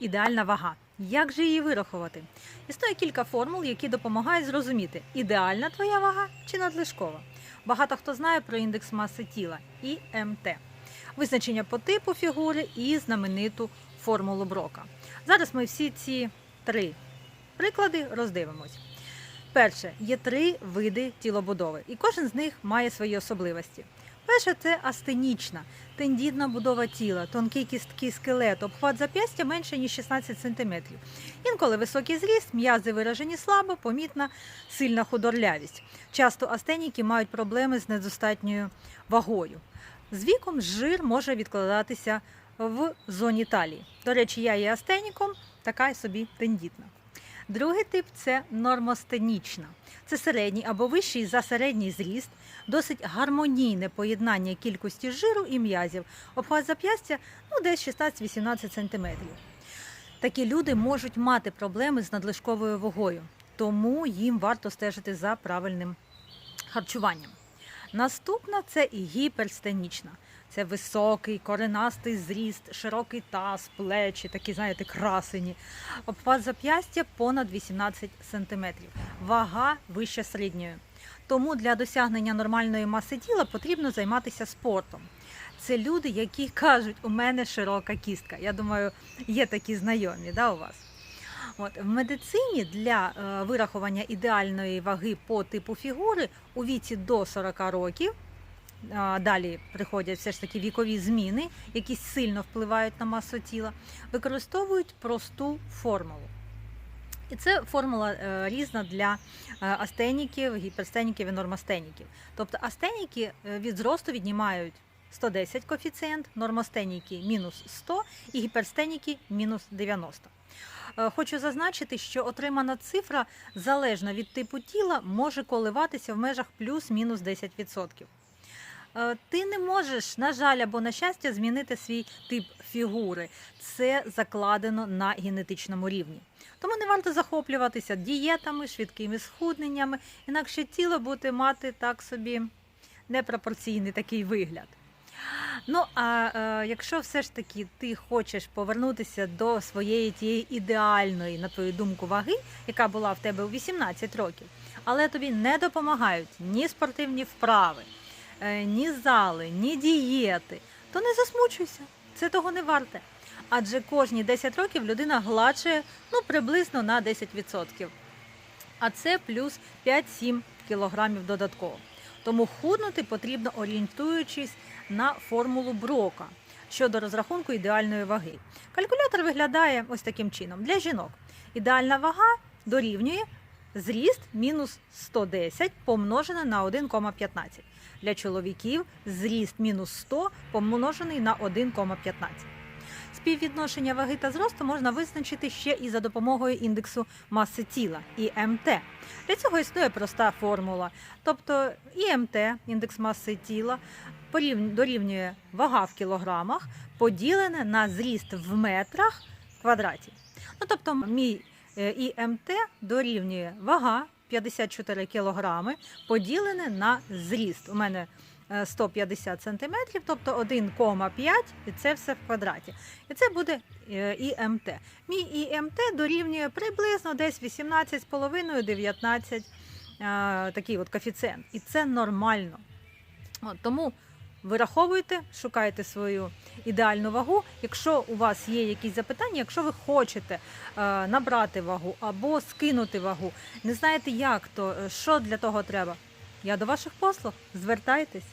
ідеальна вага. Як же її вирахувати? Існує кілька формул, які допомагають зрозуміти, ідеальна твоя вага чи надлишкова. Багато хто знає про індекс маси тіла ІМТ, визначення по типу фігури і знамениту формулу Брока. Зараз ми всі ці три приклади роздивимось. Перше, є три види тілобудови, і кожен з них має свої особливості. Перше це астенічна, тендітна будова тіла, тонкий кісткий скелет, обхват зап'ястя менше ніж 16 см. Інколи високий зріст, м'язи виражені слабо, помітна сильна худорлявість. Часто астеніки мають проблеми з недостатньою вагою. З віком жир може відкладатися в зоні талії. До речі, я є астеніком, така й собі тендітна. Другий тип це нормостенічна. Це середній або вищий за середній зріст, досить гармонійне поєднання кількості жиру і м'язів. Обхват зап'ястя ну, десь 16-18 см. Такі люди можуть мати проблеми з надлишковою вагою, тому їм варто стежити за правильним харчуванням. Наступна це і гіперстенічна. Це високий, коренастий зріст, широкий таз, плечі, такі, знаєте, красені. Обхват зап'ястя понад 18 см. Вага вище середньої. Тому для досягнення нормальної маси тіла потрібно займатися спортом. Це люди, які кажуть, у мене широка кістка. Я думаю, є такі знайомі да, у вас. От, в медицині для е, вирахування ідеальної ваги по типу фігури у віці до 40 років. Далі приходять все ж таки вікові зміни, які сильно впливають на масу тіла, використовують просту формулу. І це формула е, різна для е, астеніків, гіперстеніків і нормостеніків. Тобто астеніки е, від зросту віднімають 110 коефіцієнт, нормостеніки мінус 100 і гіперстеніки мінус 90. Е, Хочу зазначити, що отримана цифра залежно від типу тіла може коливатися в межах плюс-мінус 10%. Е, Ти не можеш, на жаль, або на щастя, змінити свій тип фігури. Це закладено на генетичному рівні. Тому не варто захоплюватися дієтами, швидкими схудненнями, інакше тіло буде мати так собі непропорційний такий вигляд. Ну а е, якщо все ж таки ти хочеш повернутися до своєї тієї ідеальної, на твою думку, ваги, яка була в тебе у 18 років, але тобі не допомагають ні спортивні вправи, е, ні зали, ні дієти, то не засмучуйся, це того не варте. Адже кожні 10 років людина гладшує ну, приблизно на 10%. А це плюс 5-7 кілограмів додатково. Тому худнути потрібно орієнтуючись на формулу Брока щодо розрахунку ідеальної ваги. Калькулятор виглядає ось таким чином. Для жінок ідеальна вага дорівнює зріст мінус 110 помножене на 1,15. Для чоловіків зріст мінус 100 помножений на 1,15. Співвідношення ваги та зросту можна визначити ще і за допомогою індексу маси тіла ІМТ. Для цього існує проста формула. Тобто ІМТ, індекс маси тіла, дорівнює вага в кілограмах, поділене на зріст в метрах в квадраті. Ну, тобто, мій е, ІМТ дорівнює вага 54 кілограми, поділене на зріст. У мене е, 150 сантиметрів, тобто 1,5, і це все в квадраті. І це буде е, ІМТ. Мій ІМТ дорівнює приблизно десь 18,5-19 е, такий от коефіцієнт. І це нормально. От, тому вираховуйте, шукайте свою ідеальну вагу. Якщо у вас є якісь запитання, якщо ви хочете е, набрати вагу або скинути вагу, не знаєте, як то, е, що для того треба. Я до ваших послуг. Звертайтесь.